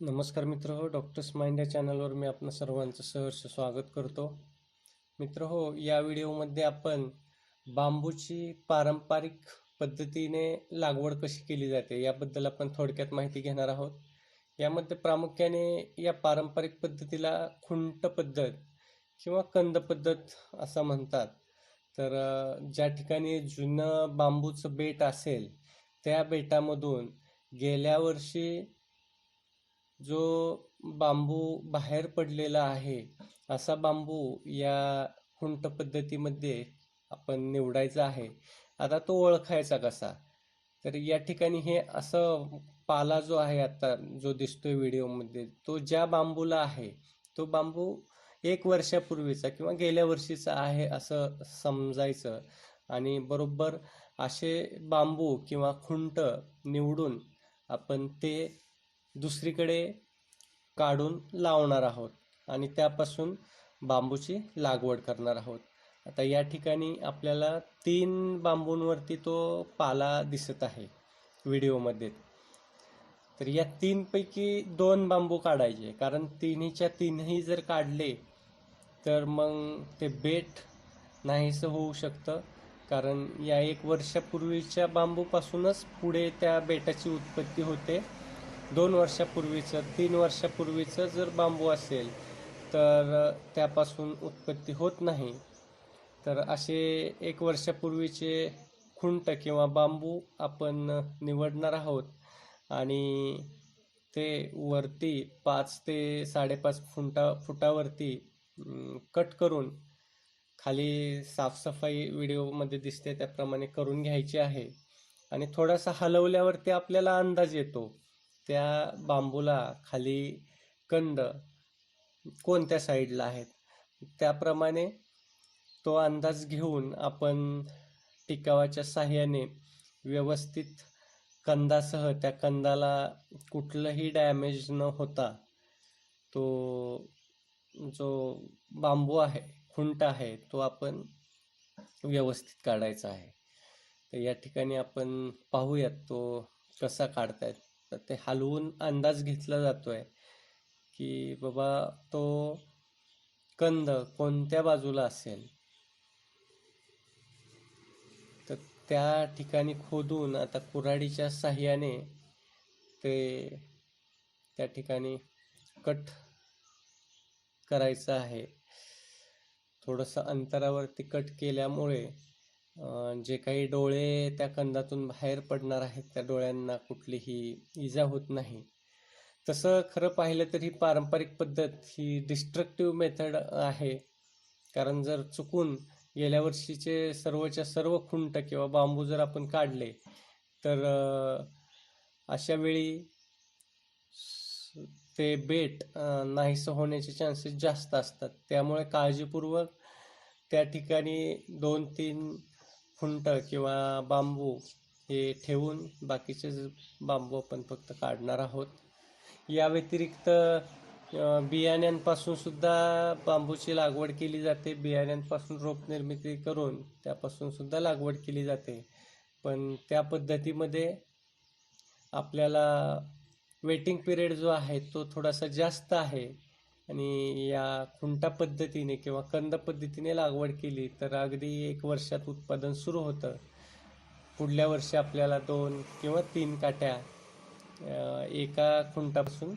नमस्कार मित्र हो डॉक्टर्स माइंड या चॅनलवर मी आपणा सर्वांचं सहर्ष स्वागत करतो. मित्र हो या व्हिडिओमध्ये आपण बांबूची पारंपरिक पद्धतीने लागवड कशी केली जाते याबद्दल आपण थोडक्यात माहिती घेणार आहोत. यामध्ये प्रामुख्याने या पारंपरिक पद्धतीला खुंट पद्धत किंवा कंद पद्धत असं म्हणतात. तर ज्या ठिकाणी जुनं बांबूचं बेट असेल त्या बेटामधून गेल्या वर्षी जो बांबू बाहेर पडलेला आहे असा बांबू या खुंट पद्धतीमध्ये आपण निवडायचा आहे. आता तो ओळखायचा कसा? तर या ठिकाणी हे असं पाला जो आहे आता जो दिसतोय व्हिडिओमध्ये तो ज्या बांबूला आहे तो बांबू एक वर्षापूर्वीचा किंवा गेल्या वर्षीचा आहे असं समजायचं. आणि बरोबर असे बांबू किंवा खुंट निवडून आपण ते दुसरीकडे काढून लावणार आहोत आणि त्यापासून बांबूची लागवड करणार आहोत. आता या ठिकाणी आपल्याला तीन बांबूंवरती तो पाला दिसत आहे व्हिडिओमध्ये. तर या तीनपैकी दोन बांबू काढायचे कारण तिन्हीच्या तीनही जर काढले तर मग ते बेट नाहीसं होऊ शकतं कारण या एक वर्षापूर्वीच्या बांबूपासूनच पुढे त्या बेटाची उत्पत्ती होते. दोन वर्षापूर्वीचं तीन वर्षापूर्वीचं जर बांबू असेल तर त्यापासून उत्पत्ती होत नाही. तर असे एक वर्षापूर्वीचे खुंट किंवा बांबू आपण निवडणार आहोत. आणि ते वरती पाच ते साडेपाच फुंटा फुटावरती कट करून खाली साफसफाई व्हिडिओमध्ये दिसते त्याप्रमाणे करून घ्यायची आहे. आणि थोडासा हलवल्यावरती आपल्याला अंदाज येतो. त्या बांबूला खाली कंद कोणत्या साईडला आहेत? त्याप्रमाणे तो अंदाज घेऊन आपण टिकावाच्या साह्याने व्यवस्थित कंदासह त्या कंदाला कुठलंही डॅमेज न होता तो जो बांबू आहे खुंट आहे तो आपण व्यवस्थित काढायचा आहे. तर या ठिकाणी आपण पाहूयात तो कसा काढतायत. तर ते हलवून अंदाज घेतला जातोय की बाबा तो कंद कोणत्या बाजूला असेल? तर त्या ठिकाणी खोदून आता कुऱ्हाडीच्या साह्याने ते त्या ठिकाणी कट करायचं आहे. थोडंसं अंतरावरती कट केल्यामुळे जे काही डोळे त्या कंदातून बाहेर पडणार आहेत त्या डोळ्यांना कुठलीही इजा होत नाही. तसं खरं पाहिलं तर ही पारंपरिक पद्धत ही डिस्ट्रक्टिव्ह मेथड आहे. कारण जर चुकून गेल्या वर्षीचे सर्वच्या सर्व खुंट किंवा बांबू जर आपण काढले तर अशा वेळी ते बेट नाहीसं होण्याचे चान्सेस जास्त असतात. त्यामुळे काळजीपूर्वक त्या ठिकाणी दोन तीन खुंट किंवा बांबू हे ठेवून बाकीचे बांबू आपण फक्त काढणार आहोत. या व्यतिरिक्त बियाण्यांपासून सुद्धा बांबूची लागवड केली जाते. बियाण्यांपासून रोप निर्मिती करून त्यापासून सुद्धा लागवड केली जाते. पण त्या पद्धतीमध्ये आपल्याला वेटिंग पिरियड जो आहे तो थोडासा जास्त आहे. आणि या खुंटा पद्धतीने किंवा कंद पद्धतीने लागवड केली तर अगदी एक वर्षात उत्पादन सुरू होतं. पुढल्या वर्षी आपल्याला दोन किंवा तीन काट्या एका खुंटापासून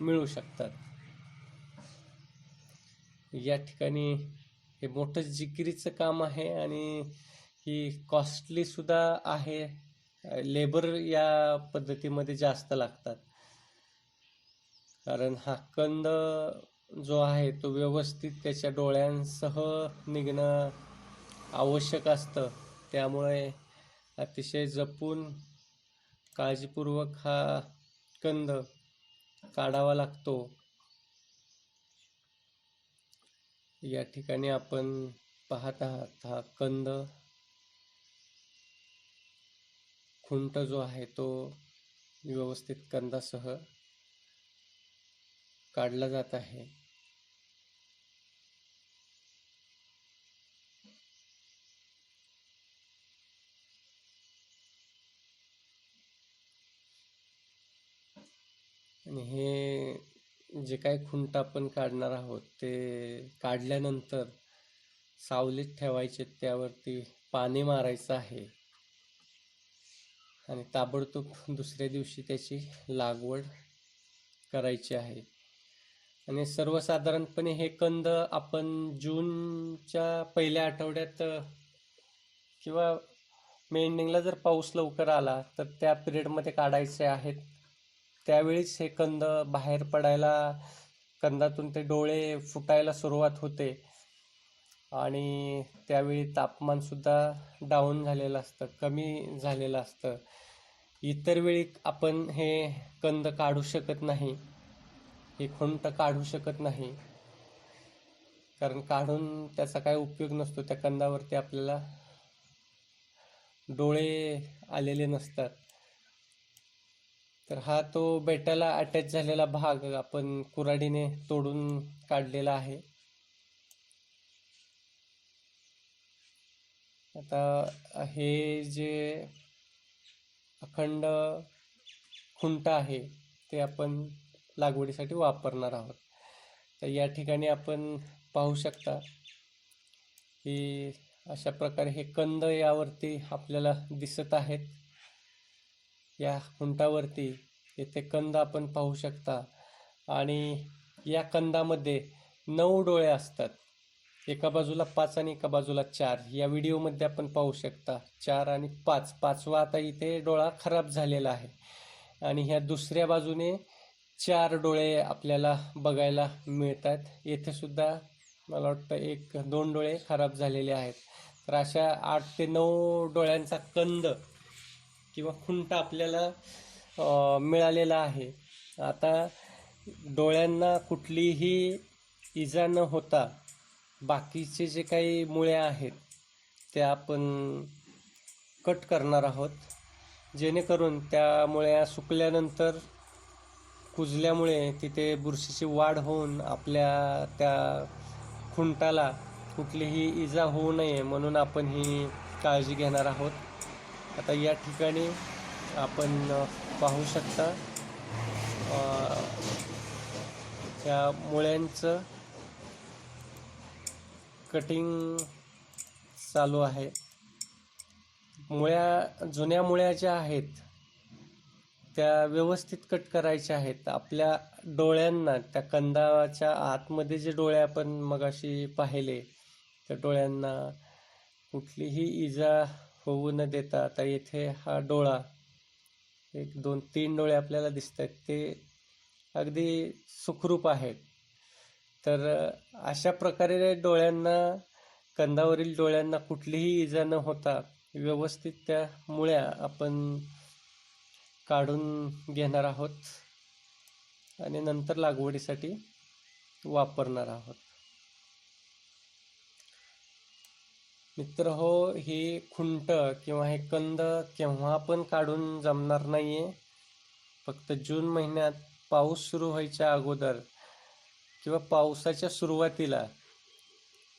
मिळू शकतात. या ठिकाणी हे मोठं जिकिरीचं काम आहे आणि ही कॉस्टली सुद्धा आहे. लेबर या पद्धतीमध्ये जास्त लागतात. कारण हा कंद जो आहे तो व्यवस्थित त्याच्या डोळ्यांसह निघणं आवश्यक असतं. त्यामुळे अतिशय जपून काळजीपूर्वक हा कंद काढावा लागतो. या ठिकाणी आपण पाहत आहात हा कंद खुंट जो आहे तो व्यवस्थित कंदासह काढला जात आहे. आणि हे जे काही खुंट आपण काढणार आहोत ते काढल्यानंतर सावलीत ठेवायचे त्यावरती पाणी मारायचं आहे. आणि ताबडतोब दुसऱ्या दिवशी त्याची लागवड करायची आहे. आणि सर्वसाधारणपणे हे कंद आपण जूनच्या पहिल्या आठवड्यात किंवा मे एंडिंगला जर पाऊस लवकर आला तर त्या पिरियडमध्ये काढायचे आहेत. त्यावेळीच हे कंद बाहेर पडायला कंदातून ते डोळे फुटायला सुरुवात होते. आणि त्यावेळी तापमानसुद्धा डाऊन झालेलं असतं कमी झालेलं असतं. इतर वेळी आपण हे कंद काढू शकत नाही. हे खुंट काढू शकत नाही. कारण काढून त्याचा काय उपयोग नसतो. त्या कंदावरती आपल्याला डोळे आलेले नसतात. तर हा तो बेटाला अटॅच झालेला भाग आपण कुऱ्हाडीने तोडून काढलेला आहे. आता हे जे अखंड खुंट आहे ते आपण लागवडीसाठी वापरणार आहोत. तर या ठिकाणी आपण पाहू शकता की अशा प्रकारे हे कंद यावरती आपल्याला दिसत आहेत. या खुंटावरती येथे कंद आपण पाहू शकता. आणि या कंदामध्ये नऊ डोळे असतात. एका बाजूला पाच आणि एका बाजूला चार. या व्हिडिओमध्ये आपण पाहू शकता चार आणि पाच. पाचवा आता इथे डोळा खराब झालेला आहे. आणि ह्या दुसऱ्या बाजूने चार डोळे आपल्याला बघायला मिळतात. येथे सुद्धा मला वाटतं एक दोन डोळे खराब झालेले आहेत. तर अशा आठ ते नऊ डोळ्यांचा कंद किंवा खुंट आपल्याला मिळालेला आहे. आता डोळ्यांना कुठलीही इजा न होता बाकीचे जे काही मुळे आहेत त्या आपण कट करणार आहोत. जेणेकरून त्या मुळ्या सुकल्यानंतर कुजल्यामुळे तिथे बुरशीची वाढ होऊन आपल्या त्या खुंटाला कुठलीही इजा होऊ नये म्हणून आपण ही काळजी घेणार आहोत. आता या ठिकाणी आपण पाहू शकता या मुळ्यांचं कटिंग चालू आहे. मुळ्या जुन्या मुळ्या ज्या आहेत त्या व्यवस्थित कट करायच्या आहेत. आपल्या डोळ्यांना त्या कंदाच्या आतमध्ये जे डोळे आपण मगाशी पाहिले त्या डोळ्यांना कुठलीही इजा होऊ न देता आता येथे हा डोळा एक दोन तीन डोळे आपल्याला दिसत आहेत ते अगदी सुखरूप आहेत. तर अशा प्रकारे डोळ्यांना कंदावरील डोळ्यांना कुठलीही इजा न होता व्यवस्थित त्या मुळ्या आपण काढून घेणार आहोत आणि नंतर लागवडीसाठी वापरणार आहोत. मित्र हो हे खुंट किंवा हे कंद केव्हा पण काढून जमणार नाहीये. फक्त जून महिन्यात पाऊस सुरू व्हायच्या अगोदर किंवा पावसाच्या सुरुवातीला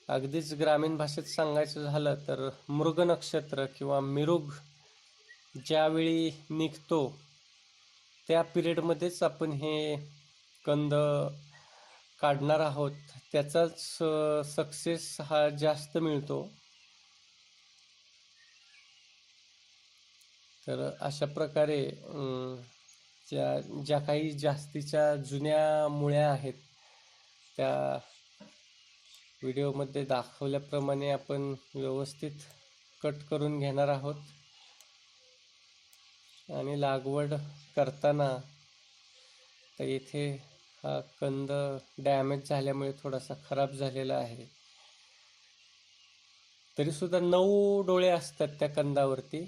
अगदीच ग्रामीण भाषेत सांगायचं झालं तर मृग नक्षत्र किंवा मिरुग ज्यावेळी निघतो त्या पिरियडमध्येच आपण हे कंद काढणार आहोत. त्याचाच सक्सेस हा जास्त मिळतो. तर अशा प्रकारे ज्या ज्या काही जास्तीच्या जुन्या मुळ्या आहेत त्या व्हिडिओमध्ये दाखवल्याप्रमाणे आपण व्यवस्थित कट करून घेणार आहोत. आणि लागवड करताना तर इथे हा कंद डॅमेज झाल्यामुळे थोडासा खराब झालेला आहे. तरीसुद्धा नऊ डोळे असतात त्या कंदावरती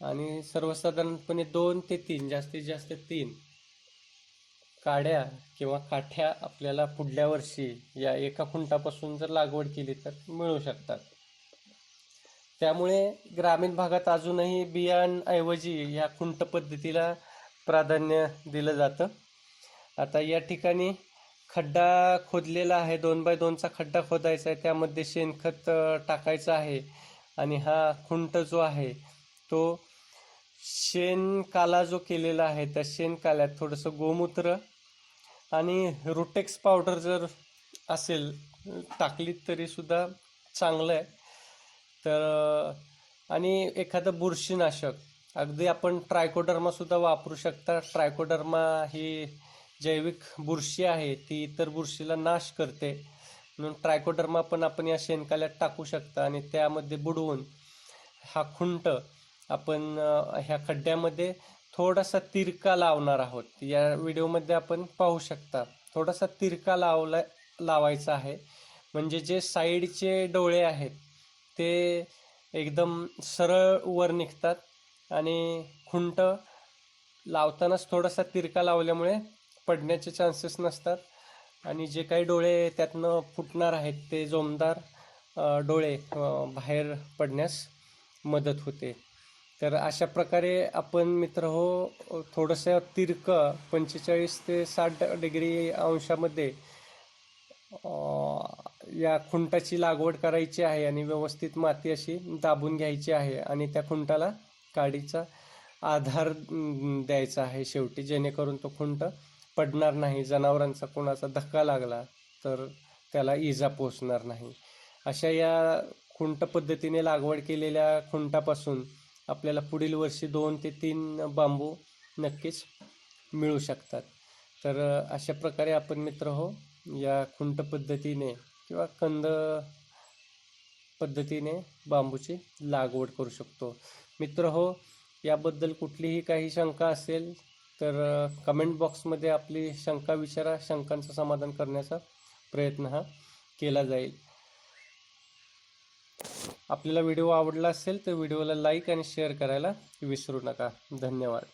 आणि सर्वसाधारणपणे दोन ते तीन जास्तीत जास्त तीन काड्या किंवा काठ्या आपल्याला पुढल्या वर्षी या एका खुंटापासून जर लागवड केली तर मिळू शकतात. त्यामुळे ग्रामीण भागात अजूनही बियाणऐवजी ह्या खुंट पद्धतीला प्राधान्य दिलं जातं. आता या ठिकाणी खड्डा खोदलेला आहे. दोन बाय दोनचा खड्डा खोदायचा आहे. त्यामध्ये शेणखत टाकायचं आहे. आणि हा खुंट जो आहे तो शेणकाला जो केलेला आहे त्या शेणकाल्यात थोडंसं गोमूत्र आणि रुटेक्स पावडर जर असेल टाकलीत तरीसुद्धा चांगलं आहे. तर आणि एखादं बुरशीनाशक. अगदी आपण ट्रायकोडर्मासुद्धा वापरू शकता. ट्रायकोडर्मा ही जैविक बुरशी आहे. ती इतर बुरशीला नाश करते. म्हणून ट्रायकोडर्मा पण आपण या शेणकाल्यात टाकू शकता आणि त्यामध्ये बुडवून हा खुंट आपण ह्या खड्ड्यामध्ये थोडासा तिरका लावणार आहोत. या व्हिडिओमध्ये आपण पाहू शकता. थोडासा तिरका लावला लावायचा आहे. म्हणजे जे साईडचे डोळे आहेत ते एकदम सरळ वर निघतात आणि खुंट लावतानाच थोडासा तिरका लावल्यामुळे पडण्याचे चान्सेस नसतात. आणि जे काही डोळे त्यातनं फुटणार आहेत ते जोमदार डोळे बाहेर पडण्यास मदत होते. तर अशा प्रकारे आपण मित्र हो थोडंसं तिरकं पंचेचाळीस ते साठ डिग्री अंशामध्ये या खुंटाची लागवड करायची आहे आणि व्यवस्थित माती अशी दाबून घ्यायची आहे आणि त्या खुंटाला काडीचा आधार द्यायचा आहे शेवटी. जेणेकरून तो खुंट पडणार नाही जनावरांचा कोणाचा धक्का लागला तर त्याला इजा पोचणार नाही. अशा या खुंट पद्धतीने लागवड केलेल्या खुंटापासून आपल्याला पुढील वर्षी दोन ते तीन बांबू नक्कीच मिळू शकतात. तर अशा प्रकारे आपण मित्र हो या खुंट पद्धतीने किंवा कंद पद्धतीने बांबूची लागवड करू शकतो. मित्र हो याबद्दल कुठलीही काही शंका असेल तर कमेंट बॉक्समध्ये आपली शंका विचारा. शंकांचं समाधान करण्याचा प्रयत्न हा केला जाईल. आपल्याला व्हिडिओ आवडला असेल तर व्हिडिओला लाईक आणि शेअर करायला विसरू नका. धन्यवाद.